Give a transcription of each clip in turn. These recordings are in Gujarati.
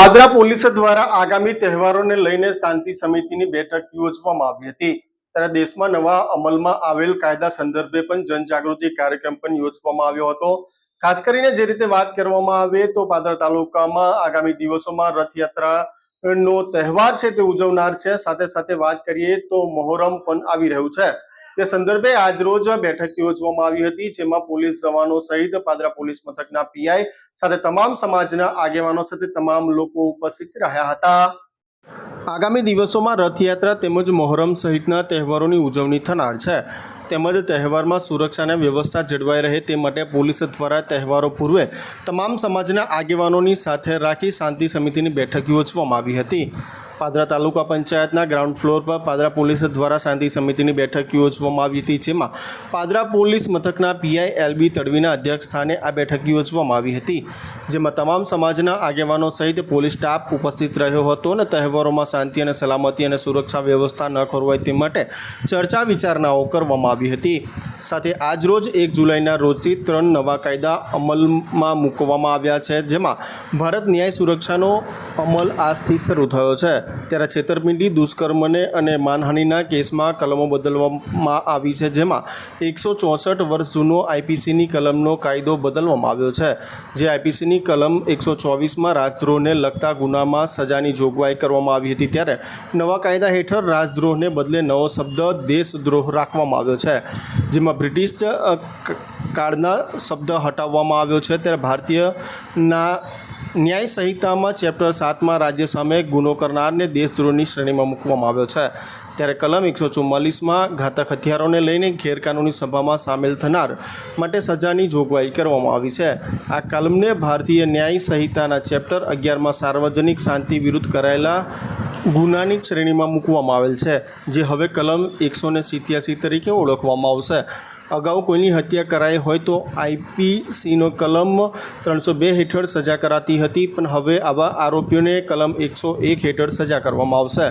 પાદરા પોલીસ દ્વારા આગામી તહેવારોને લઈને શાંતિ સમિતિની બેઠક યોજવામાં આવી હતી. ત્યારે દેશમાં નવા અમલમાં આવેલ કાયદા સંદર્ભે પણ જનજાગૃતિ કાર્યક્રમ પણ યોજવામાં આવ્યો હતો. ખાસ કરીને જે રીતે વાત કરવામાં આવે તો પાદરા તાલુકામાં આગામી દિવસોમાં રથયાત્રા નો તહેવાર છે તે ઉજવનાર છે. સાથે સાથે વાત કરીએ તો મોહરમ પણ આવી રહ્યું છે. તે સંદર્ભે આજરોજ બેઠક યોજવામાં આવી હતી, જેમાં પોલીસ જવાનો સહિત પાદરા પોલીસ મથકના પીઆઈ સાથે તમામ સમાજના આગેવાનો સાથે તમામ લોકો ઉપસ્થિત રહ્યા હતા. આગામી દિવસોમાં રથયાત્રા તેમજ મોહરમ સહિતના તહેવારોની ઉજવણી થનાર છે. તેમજ તહેવારમાં સુરક્ષાને વ્યવસ્થા જળવાઈ રહે તે માટે પોલીસ દ્વારા તહેવારો પૂર્વે તમામ સમાજના આગેવાનોની સાથે રાખી શાંતિ સમિતિની બેઠક યોજવામાં આવી હતી. પાદરા તાલુકા પંચાયતના ગ્રાઉન્ડ ફ્લોર પર પાદરા પોલીસ દ્વારા શાંતિ સમિતિની બેઠક યોજવામાં આવી હતી, જેમાં પાદરા પોલીસ મથકના પીઆઈ એલબી તડવીના અધ્યક્ષ સ્થાને આ બેઠક યોજવામાં આવી હતી, જેમાં તમામ સમાજના આગેવાનો સહિત પોલીસ સ્ટાફ ઉપસ્થિત રહ્યો હતો અને તહેવારોમાં શાંતિ અને સલામતી અને સુરક્ષા વ્યવસ્થા ન ખોરવાય તે માટે ચર્ચા વિચારણાઓ કરવામાં આવી હતી. સાથે આજરોજ એક જુલાઈના રોજથી ત્રણ નવા કાયદા અમલમાં મૂકવામાં આવ્યા છે, જેમાં ભારત ન્યાય સુરક્ષાનો અમલ આજથી શરૂ થયો છે. ત્યારે છેતરપિંડી, દુષ્કર્મને અને માનહાનિના કેસમાં કલમો બદલવામાં આવી છે, જેમાં એકસો ચોસઠ વર્ષ જૂનો આઈપીસીની કલમનો કાયદો બદલવામાં આવ્યો છે. જે આઈપીસીની કલમ એકસો ચોવીસમાં રાજદ્રોહને લગતા ગુનામાં સજાની જોગવાઈ કરવામાં આવી હતી ત્યારે નવા કાયદા હેઠળ રાજદ્રોહને બદલે નવો શબ્દ દેશદ્રોહ રાખવામાં આવ્યો છે, જેમાં બ્રિટિશ કાળના શબ્દ હટાવવામાં આવ્યો છે. ત્યારે ભારતીયના ન્યાય સંહિતામાં ચેપ્ટર સાતમાં રાજ્ય સામે ગુનો કરનારને દેશદ્રોહની શ્રેણીમાં મૂકવામાં આવ્યો છે. ત્યારે કલમ એકસો ચુમ્માલીસમાં ઘાતક હથિયારોને લઈને ગેરકાનૂની સભામાં સામેલ થનાર માટે સજાની જોગવાઈ કરવામાં આવી છે. આ કલમને ભારતીય ન્યાય સંહિતાના ચેપ્ટર અગિયારમાં સાર્વજનિક શાંતિ વિરુદ્ધ કરાયેલા ગુનાની શ્રેણીમાં મૂકવામાં આવેલ છે, જે હવે કલમ એકસો ને સિત્યાસી તરીકે ઓળખવામાં આવશે. અગાઉ કોઈની હત્યા કરાઈ હોય તો આઈપીસીનો કલમ ત્રણસો બે હેઠળ સજા કરાતી હતી, પણ હવે આવા આરોપીઓને કલમ એકસો એક હેઠળ સજા કરવામાં આવશે.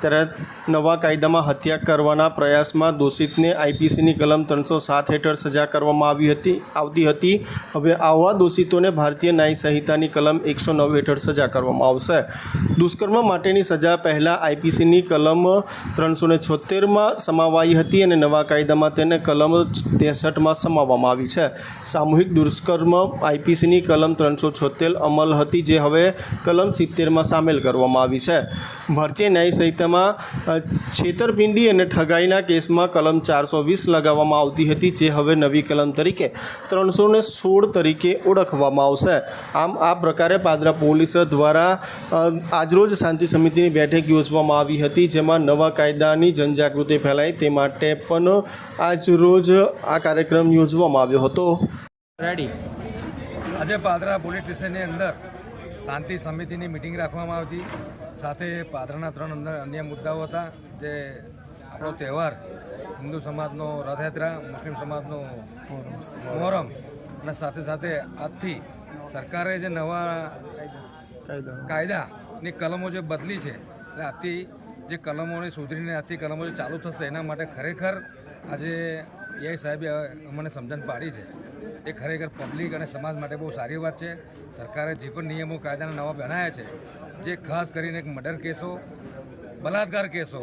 ત્યારે નવા કાયદામાં હત્યા કરવાના પ્રયાસમાં દોષિતને આઈપીસીની કલમ ત્રણસો સાત હેઠળ સજા કરવામાં આવી હતી, આવતી હતી. હવે આવા દોષિતોને ભારતીય ન્યાય સંહિતાની કલમ એકસો નવ હેઠળ સજા કરવામાં આવશે. દુષ્કર્મ માટેની સજા પહેલાં આઈપીસીની કલમ ત્રણસો ને છોતેરમાં સમાવાઈ હતી અને નવા કાયદામાં તેને કલમ ત્રેસઠમાં સમાવવામાં આવી છે. સામૂહિક દુષ્કર્મ આઈપીસીની કલમ ત્રણસો છોતેર અમલ હતી, જે હવે કલમ સિત્તેરમાં સામેલ કરવામાં આવી છે. ભારતીય ન્યાય સંહિતામાં છેતરપિંડી અને ઠગાઈના કેસમાં કલમ ચારસો વીસ લગાવવામાં આવતી હતી, જે હવે નવી કલમ તરીકે ત્રણસો ને સોળ તરીકે ઓળખવામાં આવશે. આમ, આ પ્રકારે પાદરા પોલીસ દ્વારા આજરોજ શાંતિ સમિતિની બેઠક યોજવામાં આવી હતી, જેમાં નવા કાયદાની જનજાગૃતિ ફેલાય તે માટે પણ આજરોજ આ કાર્યક્રમ યોજવામાં આવ્યો હતો. આજે પાદરા પોલીસ સ્ટેશનની અંદર શાંતિ સમિતિની મિટિંગ રાખવામાં આવતી. સાથે પાદરાના ત્રણ અંદર અન્ય મુદ્દાઓ હતા જે આપણો તહેવાર હિન્દુ સમાજનો રથયાત્રા મુસ્લિમ સમાજનો મોહરમ અને સાથે સાથે આજથી સરકારે જે નવા કાયદાની કલમો જે બદલી છે એટલે આજથી જે કલમોને સુધરીને આજથી કલમો જે ચાલુ થશે એના માટે ખરેખર આજે એઆઈ સાહેબે અમને સમજણ પાડી છે. એ ખરેખર પબ્લિક અને સમાજ માટે બહુ સારી વાત છે. સરકારે જે પણ નિયમો કાયદાના નવા બનાવ્યા છે જે ખાસ કરીને એક મર્ડર કેસો, બલાત્કાર કેસો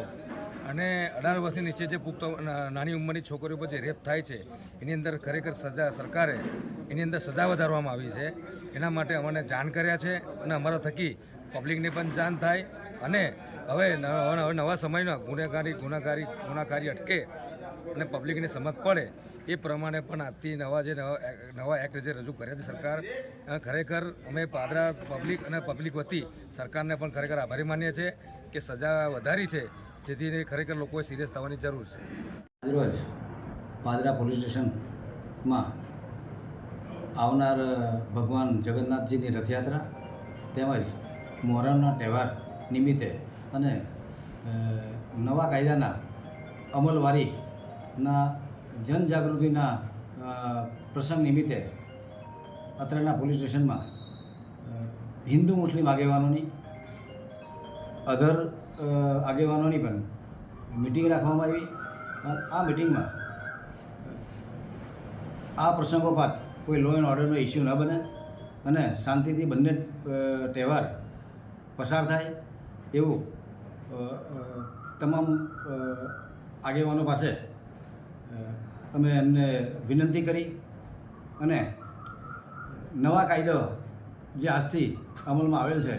અને અઢાર વર્ષની નીચે જે પુખ્ત નાની ઉંમરની છોકરીઓ પર જે રેપ થાય છે, એની અંદર ખરેખર સજા સરકારે એની અંદર સજા વધારવામાં આવી છે. એના માટે અમને જાણ કર્યા છે અને અમારા થકી પબ્લિકને પણ જાણ થાય અને હવે નવા સમયમાં ગુનેગારી, ગુનાકારી ગુનાકારી અટકે અને પબ્લિકને સમજ પડે એ પ્રમાણે પણ આજથી નવા જે નવા નવા એક્ટ જે રજૂ કર્યા છે સરકાર ખરેખર અમે પાદરા પબ્લિક અને પબ્લિક વતી સરકારને પણ ખરેખર આભારી માનીએ છીએ કે સજા વધારી છે, જેથી ખરેખર લોકોએ સિરિયસ થવાની જરૂર છે. આજરોજ પાદરા પોલીસ સ્ટેશનમાં આવનાર ભગવાન જગન્નાથજીની રથયાત્રા તેમજ મોહરમના તહેવાર નિમિત્તે અને નવા કાયદાના અમલવારીના જનજાગૃતિના પ્રસંગ નિમિત્તે અત્રેના પોલીસ સ્ટેશનમાં હિન્દુ મુસ્લિમ આગેવાનોની, અધર આગેવાનોની પણ મિટિંગ રાખવામાં આવી. અને આ મિટિંગમાં આ પ્રસંગોપાત કોઈ લો એન્ડ ઓર્ડરનો ઇસ્યુ ન બને અને શાંતિથી બંને તહેવાર પસાર થાય એવું તમામ આગેવાનો પાસે અમે એમને વિનંતી કરી અને નવા કાયદો જે આજથી અમલમાં આવેલ છે,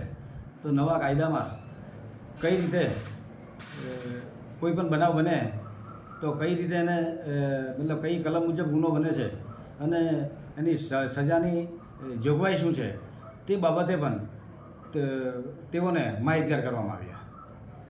તો નવા કાયદામાં કઈ રીતે કોઈ પણ બનાવ બને, તો કઈ રીતે એને મતલબ કઈ કલમ મુજબ ગુનો બને છે અને એની સજાની જોગવાઈ શું છે તે બાબતે પણ તેઓને માહિતગાર કરવામાં આવ્યા